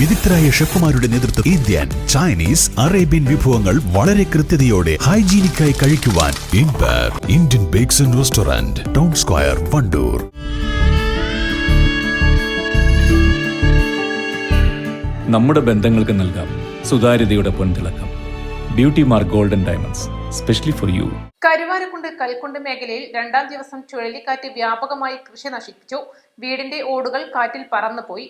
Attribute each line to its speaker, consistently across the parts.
Speaker 1: വിദഗ്ധരായ ഷെഫുമാരുടെ നേതൃത്വം Indian Chinese Arabian വിഭവങ്ങൾ വളരെ കൃത്യതയോടെ ഹൈജീനിക്കായി കഴിക്കുവാൻ Indian bakes and restaurant town square Wandoor.
Speaker 2: നമ്മുടെ ബന്ധങ്ങൾക്ക് നൽകാം സുതാര്യതയുടെ പൊൻതിളക്കം. Beauty mark golden diamonds specially for you
Speaker 3: Karuvarakundu Kalkundu മേഖലയിൽ രണ്ടാം ദിവസം ചുഴലിക്കാറ്റ് വ്യാപകമായി കൃഷി നശിപ്പിച്ചു. വീടിന്റെ ഓടുകൾ കാറ്റിൽ പറന്നുപോയി.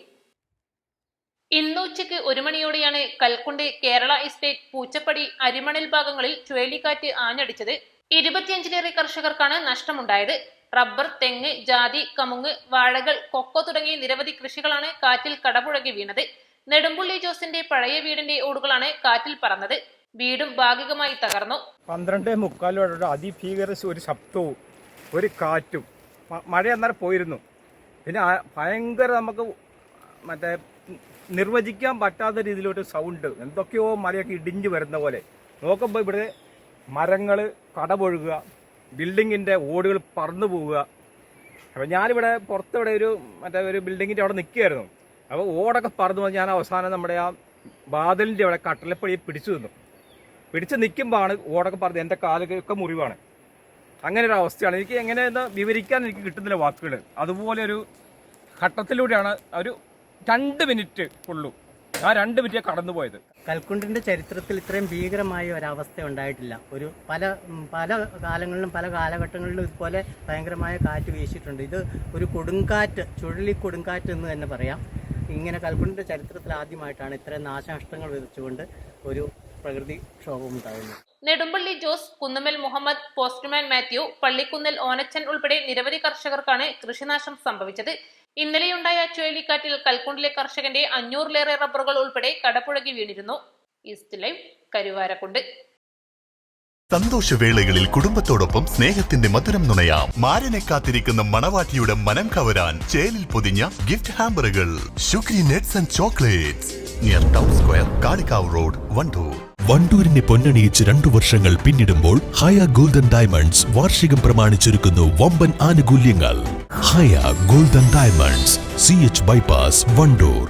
Speaker 3: ഇന്ന് ഉച്ചയ്ക്ക് ഒരു മണിയോടെയാണ് കൽക്കുണ്ട് കേരള എസ്റ്റേറ്റ് പൂച്ചപ്പടി അരിമണൽ ഭാഗങ്ങളിൽ ചുഴലിക്കാറ്റ് ആഞ്ഞടിച്ചത്. ഇരുപത്തിയഞ്ചിലേറെ കർഷകർക്കാണ് നഷ്ടമുണ്ടായത്. റബ്ബർ തെങ്ങ് ജാതി കമുങ്ങ് വാഴകൾ കൊക്കോ തുടങ്ങിയ നിരവധി കൃഷികളാണ് കാറ്റിൽ കടപുഴകി വീണത്. നെടുമ്പുള്ളി ജോസിന്റെ പഴയ വീടിന്റെ ഓടുകളാണ് കാറ്റിൽ പറന്നത്. വീടും ഭാഗികമായി തകർന്നു.
Speaker 4: പന്ത്രണ്ട് മുക്കാലോടെ അതിഭീകര ഒരു ശബ്ദവും ഒരു കാറ്റും മഴ അന്നേരം പോയിരുന്നു. പിന്നെ ഭയങ്കര നമുക്ക് മറ്റേ നിർവചിക്കാൻ പറ്റാത്ത രീതിയിലൊരു സൗണ്ട് എന്തൊക്കെയോ മലയൊക്കെ ഇടിഞ്ഞു വരുന്ന പോലെ. നോക്കുമ്പോൾ ഇവിടെ മരങ്ങൾ കടപൊഴുകുക ബിൽഡിങ്ങിന്റെ ഓടുകൾ പറന്നു പോവുക. അപ്പോൾ ഞാനിവിടെ പുറത്തിവിടെ ഒരു മറ്റേ ഒരു ബിൽഡിങ്ങിന്റെ അവിടെ നിൽക്കുകയായിരുന്നു. അപ്പോൾ ഓടൊക്കെ പറന്നു പോയി ഞാൻ അവസാനം നമ്മുടെ ആ വാതിലിന്റെ അവിടെ കട്ടലപ്പടി പിടിച്ചു നിന്നു. പിടിച്ച് നിൽക്കുമ്പോഴാണ് ഓടൊക്കെ പറഞ്ഞത് എന്റെ കാലൊക്കെ മുറിവാണ്. അങ്ങനെ ഒരു അവസ്ഥയാണ്. എനിക്ക് എങ്ങനെയെന്ന് വിവരിക്കാൻ എനിക്ക് കിട്ടുന്നില്ല വാക്കുകൾ അതുപോലെ ഒരു ഘട്ടത്തിലൂടെയാണ് ഒരു രണ്ട് മിനിറ്റ് ഉള്ളൂ. ആ രണ്ട് മിനിറ്റ് കടന്നു പോയത്.
Speaker 5: കൽക്കുണ്ടിന്റെ ചരിത്രത്തിൽ ഇത്രയും ഭീകരമായ ഒരവസ്ഥ ഉണ്ടായിട്ടില്ല. ഒരു പല പല കാലങ്ങളിലും പല കാലഘട്ടങ്ങളിലും ഇതുപോലെ ഭയങ്കരമായ കാറ്റ് വീശിയിട്ടുണ്ട്. ഇത് ഒരു കൊടുങ്കാറ്റ് ചുഴലി കൊടുങ്കാറ്റ് എന്ന് തന്നെ പറയാം. ഇങ്ങനെ കൽക്കുണ്ടിന്റെ ചരിത്രത്തിൽ ആദ്യമായിട്ടാണ് ഇത്രയും നാശനഷ്ടങ്ങൾ വിതച്ചുകൊണ്ട് ഒരു പ്രകൃതി ക്ഷോഭം ഉണ്ടാകുന്നത്.
Speaker 3: നെടുമ്പള്ളി ജോസ് കുന്നമ്മൽ മുഹമ്മദ് പോസ്റ്റ്മാൻ മാത്യു പള്ളിക്കുന്നൽ ഓനച്ചൻ ഉൾപ്പെടെ നിരവധി കർഷകർക്കാണ് കൃഷിനാശം സംഭവിച്ചത്. ഇന്നലെയുണ്ടായ ചുഴലിക്കാറ്റിൽ കൽക്കുണ്ടിലെ കർഷകന്റെ അഞ്ഞൂറിലേറെ റബ്ബറുകൾ ഉൾപ്പെടെ കടപ്പുഴകി വീണിരുന്നു. East live Karuvarakundu.
Speaker 6: സന്തോഷവേളകളിൽ കുടുംബത്തോടൊപ്പം സ്നേഹത്തിന്റെ മധുരം നുണയാം. മാരനെ കാത്തിരിക്കുന്ന മണവാട്ടിയുടെ മനം കവരാൻ ചേലിൽ പൊതിഞ്ഞ gift ഹാമ്പറുകൾ. Shukri nuts and chocolates. Near town square Kalikavu road Wandoor.
Speaker 1: വണ്ടൂരിനെ പൊന്നണിയിച്ച് രണ്ടു വർഷങ്ങൾ പിന്നിടുമ്പോൾ ഹയ ഗോൾഡൻ ഡയമണ്ട്സ് വാർഷികം പ്രമാണിച്ചൊരുക്കുന്നു വമ്പൻ ആനുകൂല്യങ്ങൾ. Haya golden diamonds C H bypass Wandoor.